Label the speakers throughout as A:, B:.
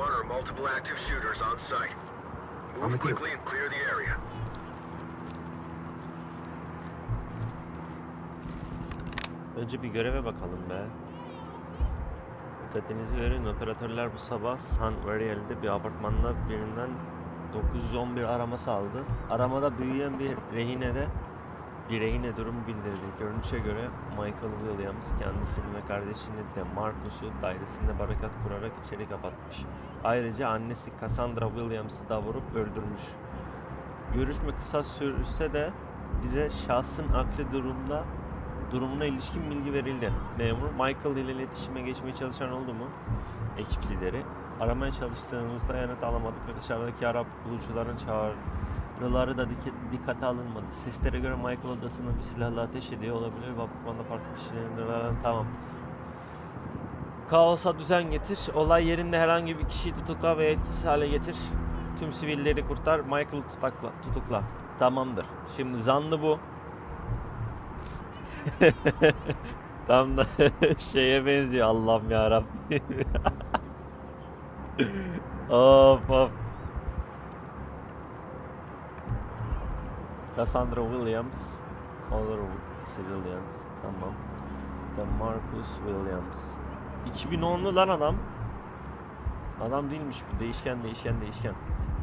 A: one or multiple active shooters on site. Move quickly and clear the area.
B: Önce bir göreve bakalım be. Dikkatinizi verin operatörler bu sabah San Ariel'de bir apartmanda birinden 911 araması aldı. Aramada büyüyen bir rehinede bir rehine durum bildirdi. Görünüşe göre Michael Williams kendisini ve kardeşini de Marcus'u dairesinde barikat kurarak içeri kapatmış. Ayrıca annesi Cassandra Williams'ı da vurup öldürmüş. Görüşme kısa sürse de bize şahsın akli durumda durumuna ilişkin bilgi verildi. Memur Michael ile iletişime geçmeye çalışan oldu mu? Ekip lideri. Aramaya çalıştığımızda yanıt alamadık ve dışarıdaki Arap bulucuların çağrıları da dik- dikkate alınmadı. Seslere göre Michael odasına bir silahla ateş ediyor olabilir ve farklı kişilerin tamam. Kaosa düzen getir. Olay yerinde herhangi bir kişiyi tutukla ve etkisiz hale getir. Tüm sivilleri kurtar. Michael'ı tutakla, tutukla. Tamamdır. Şimdi zanlı bu. Tam da şeye benziyor Allah'ım ya Rabbim. of. Cassandra Williams. Other civilians. Tamam. The Marcus Williams. 2010'lu lan adam. Adam değilmiş bu. Değişken değişken değişken.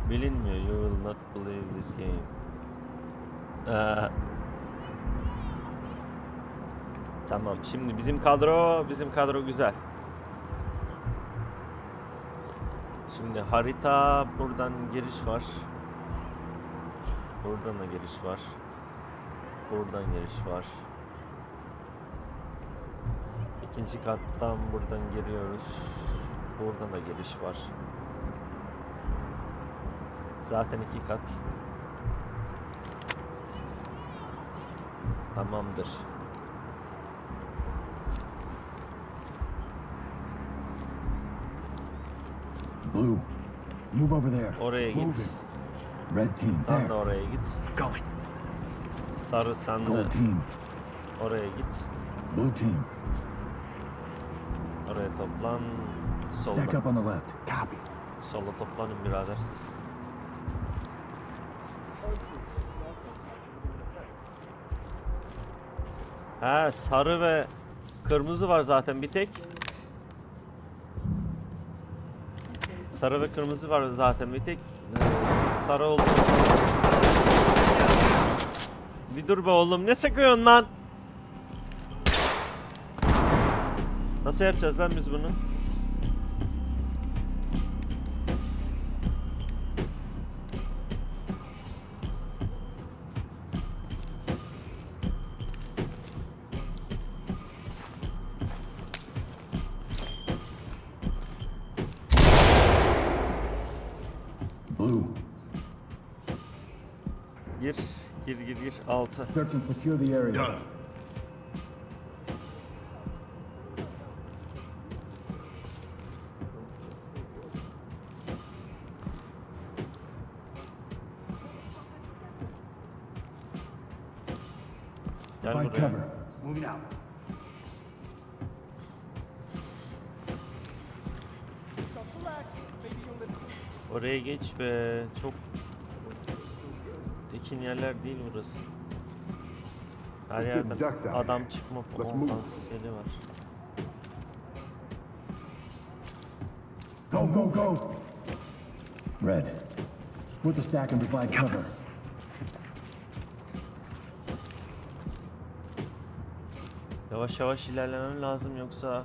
B: Bilinmiyor. You will not believe this game. Ee, Tamam. Şimdi bizim kadro, bizim kadro güzel. Şimdi harita buradan giriş var. Buradan da giriş var. Buradan giriş var. İkinci kattan buradan giriyoruz. Buradan da giriş var. Zaten iki kat. Tamamdır.
C: Blue, move over there.
B: Oraya git.
C: Move it. Red team,
B: Sen
C: there.
B: oraya git.
C: Going.
B: Sarı sen de
C: Gold team,
B: oraya git.
C: blue team,
B: Oraya toplan.
C: stack
B: Solda.
C: up on the left. Copy.
B: Sola toplanın birader siz. Ha sarı ve kırmızı var zaten bir tek. Sarı ve kırmızı var zaten bir tek. Sarı oldu. Bir dur be oğlum ne sıkıyorsun lan? Nasıl yapacağız lan biz bunu?
C: Blue,
B: Gir, gir, gir, gir. Altı.
C: search and secure the area.
B: Oraya geç be. Çok tekin yerler değil burası. Her yerden adam çıkma potansiyeli var.
C: Go, go, go. Red, split the stack and provide cover.
B: Yavaş yavaş ilerlemem lazım yoksa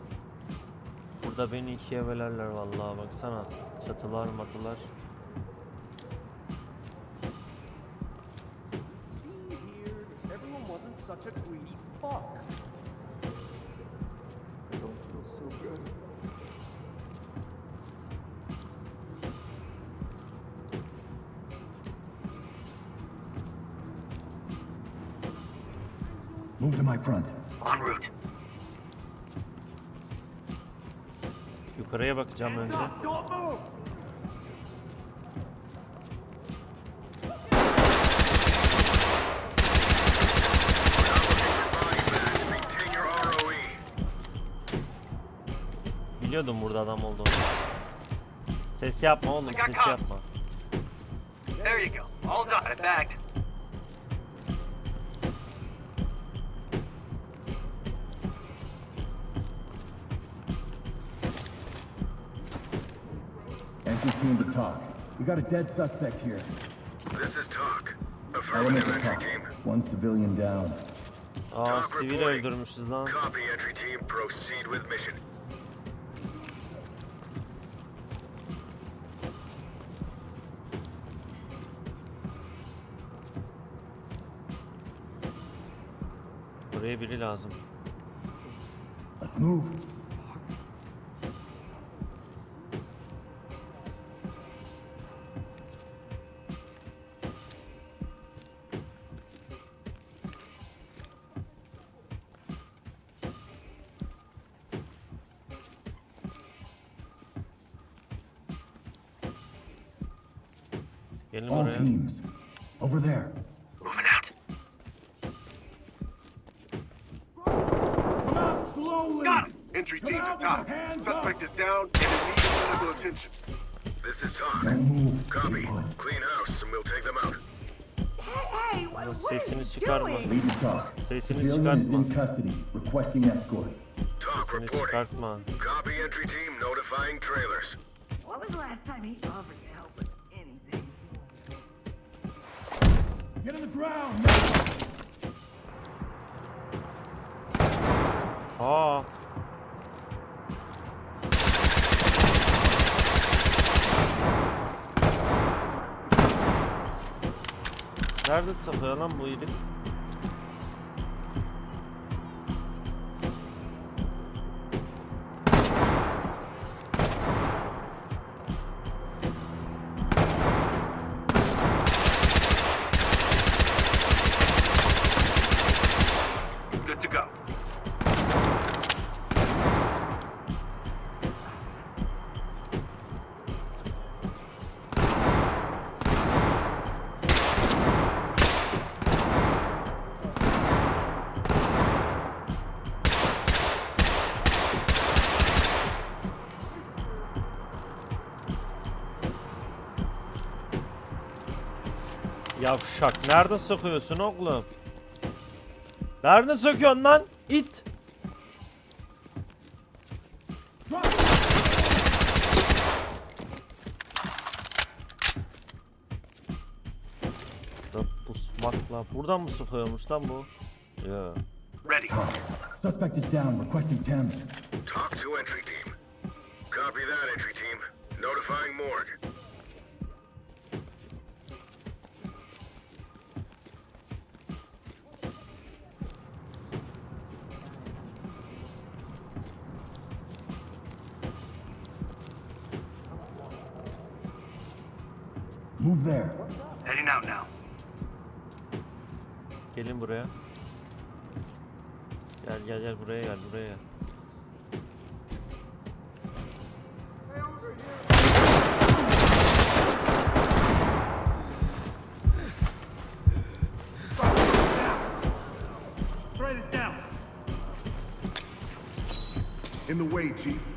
B: burada beni ikiye bölerler vallahi baksana. Çatılar matılar.
D: Be here if everyone wasn't such a greedy fuck.
E: I don't feel so good.
C: Move to my front.
A: En route.
B: Yukarıya bakacağım önce.
E: Don't move!
A: Maintain your E. ROE.
B: Biliyordum burada adam olduğunu. Ses yapma oğlum ses yapma.
F: There you go. All done. Bagged.
C: Entry team to talk. We got a dead suspect here.
A: This is talk. Affirmative entry
C: talk.
A: team.
C: One civilian down.
B: Aa sivil
A: reporting.
B: öldürmüşüz lan.
A: Copy entry team. Proceed with mission.
B: Buraya biri lazım.
C: Move.
B: Gelin
C: All
B: buraya.
C: teams. Over there.
E: Entry team to top. Suspect is down and in need of medical attention.
A: This is talk. Copy. Clean house and we'll take them out.
G: Hey, hey, what,
B: Ulan
G: what are you doing?
C: Lead talk. Civilian is in custody. Requesting escort.
A: Talk
B: Sesini
A: reporting.
B: çıkartma.
A: Copy entry team. Notifying trailers.
G: When was the last time he offered to help with anything?
C: Get on the ground now.
B: Aa. Nerede sapıyor lan bu herif? Yavşak nerede sokuyorsun oğlum? Nerede sokuyorsun lan? İt. Pusmakla. Buradan mı sıkıyormuş lan bu? Ya.
A: Ready.
C: Talk. Suspect is down. Requesting Thames.
A: Talk to entry team. Copy that entry team. Notifying morgue.
C: Move there.
A: Heading out now.
B: Gelin buraya. Gel gel gel buraya gel buraya gel.
E: Threat is down. In the way, Chief.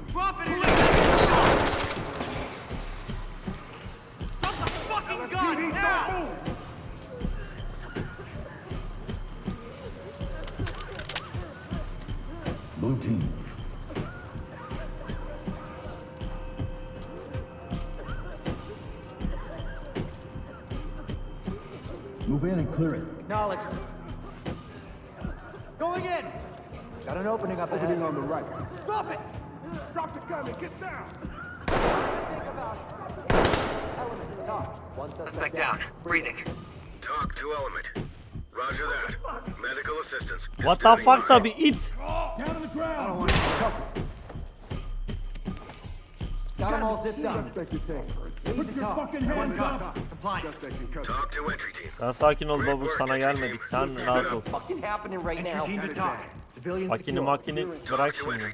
F: Fucking gun now!
C: Blue team. Move in and clear it.
D: Acknowledged. Going in. Got an opening up
E: Opening
D: ahead.
E: on the right.
D: Drop it.
E: Drop the gun and get down.
D: Think about it. To Suspect
F: down. Breathing.
A: Talk to element. Roger that. Medical assistance. is
B: What the fuck tabi it.
C: Down on the ground.
D: Got them all sit down.
C: Put your fucking hands up.
A: Talk to entry team.
B: Ya sakin ol babur sana gelmedik. Sen rahat ol.
D: Fucking happening right now.
B: Makini makini bırak şimdi.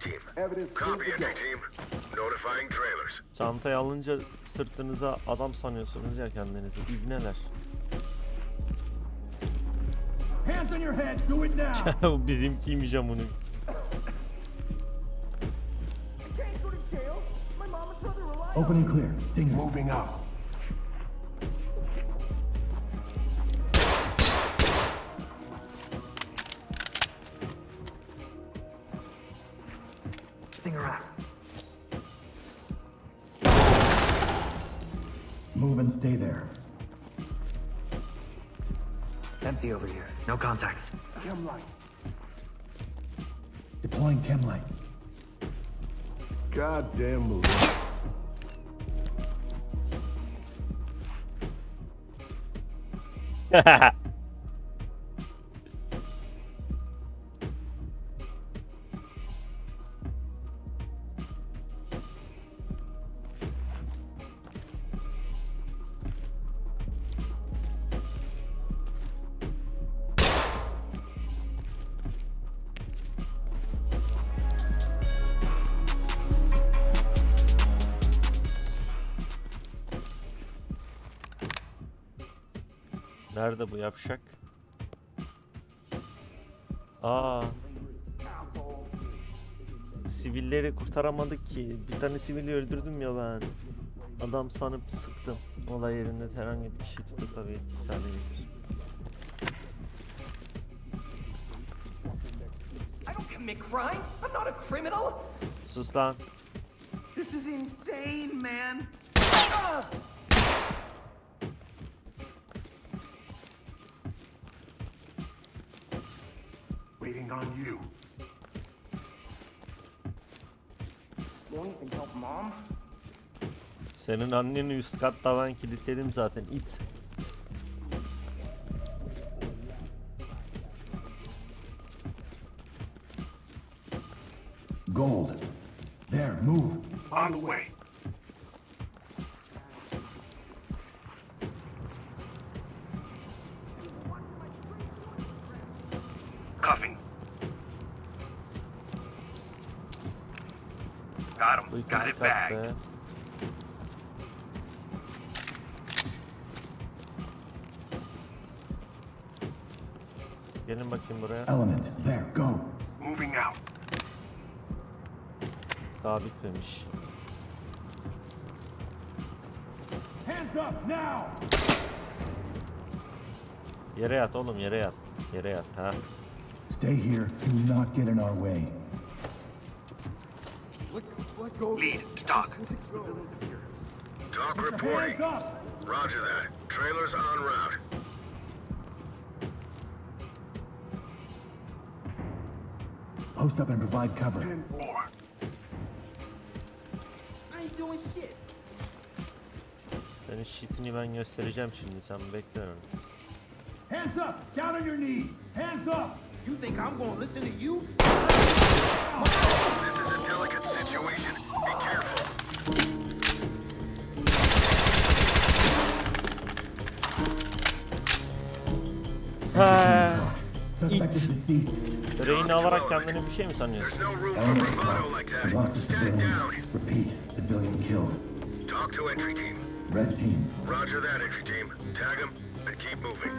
B: Çantayı alınca sırtınıza adam sanıyorsunuz ya kendinizi. İbneler.
C: Hands on your head. Do it now.
B: Bu Bizimkiymiş amını.
C: Open and clear.
E: Moving out.
C: Move and stay there.
D: Empty over here. No contacts.
E: Chem light.
C: Deploying chem light.
E: Goddamn militias.
B: Nerede bu yavşak? Aa. Sivilleri kurtaramadık ki. Bir tane sivili öldürdüm ya ben. Adam sanıp sıktım. Olay yerinde herhangi bir kişi tutup tabii etkisiz hale gelir. Sus lan.
G: This is insane, man.
E: Waiting on you.
G: Won't even help mom.
B: Senin anneni üst katta ben kilitledim zaten it.
C: Gold. There, move.
E: On the way.
F: Bagged.
B: katta. Gelin bakayım buraya.
C: Element. There, go.
E: Moving out.
B: Daha bitmemiş.
C: Hands up now!
B: Yere yat oğlum yere yat. Yere yat ha.
C: Stay here. Do not get in our way.
F: Lead to talk.
A: Talk reporting. Roger that. Trailers en route.
C: Post up and provide cover.
E: Ten four.
B: Senin shitini ben göstereceğim şimdi sen bekle onu.
C: Hands up! Down on your knees! Hands up!
H: You think I'm gonna listen to you?
A: This is a delicate situation. Be careful.
B: Ha, It. Rehin alarak kendini bir şey mi sanıyorsun?
A: There's no room for
C: Element
A: bravado like
C: We
A: that.
C: lost a
A: Stand
C: civilian.
A: down.
C: Repeat. Civilian killed.
A: Talk to entry team.
C: Red team.
A: Roger that, entry team. Tag them and keep moving.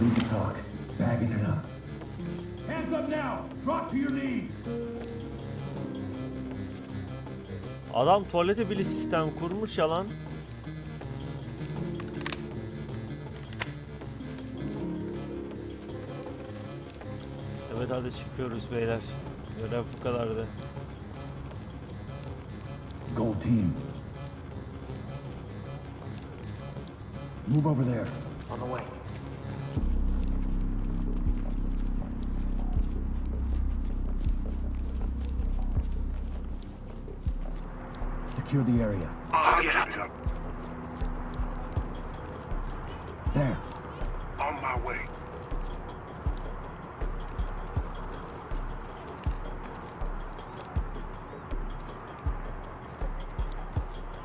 C: Lead the talk. Bagging it up. Hands up now! Drop to your knees!
B: Adam tuvalete bile sistem kurmuş ya lan. Evet hadi çıkıyoruz beyler. Görev bu kadardı.
C: Gold team. Move over there.
D: On the way.
C: Secure the area.
E: I'll get it up.
C: There.
E: On my way.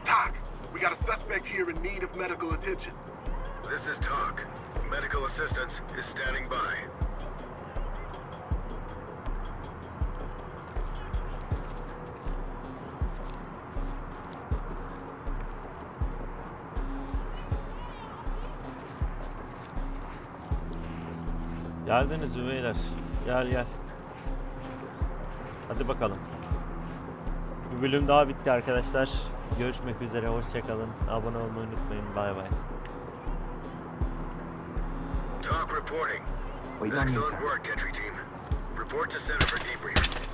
E: Talk. We got a suspect here in need of medical attention.
A: This is talk. Medical assistance is standing by.
B: Geldiniz mi beyler? Gel gel. Hadi bakalım. Bir bölüm daha bitti arkadaşlar. Görüşmek üzere. Hoşçakalın. Abone olmayı unutmayın. Bay bay.
A: Talk reporting.
D: On
A: Excellent work, entry team. Report to center for debrief.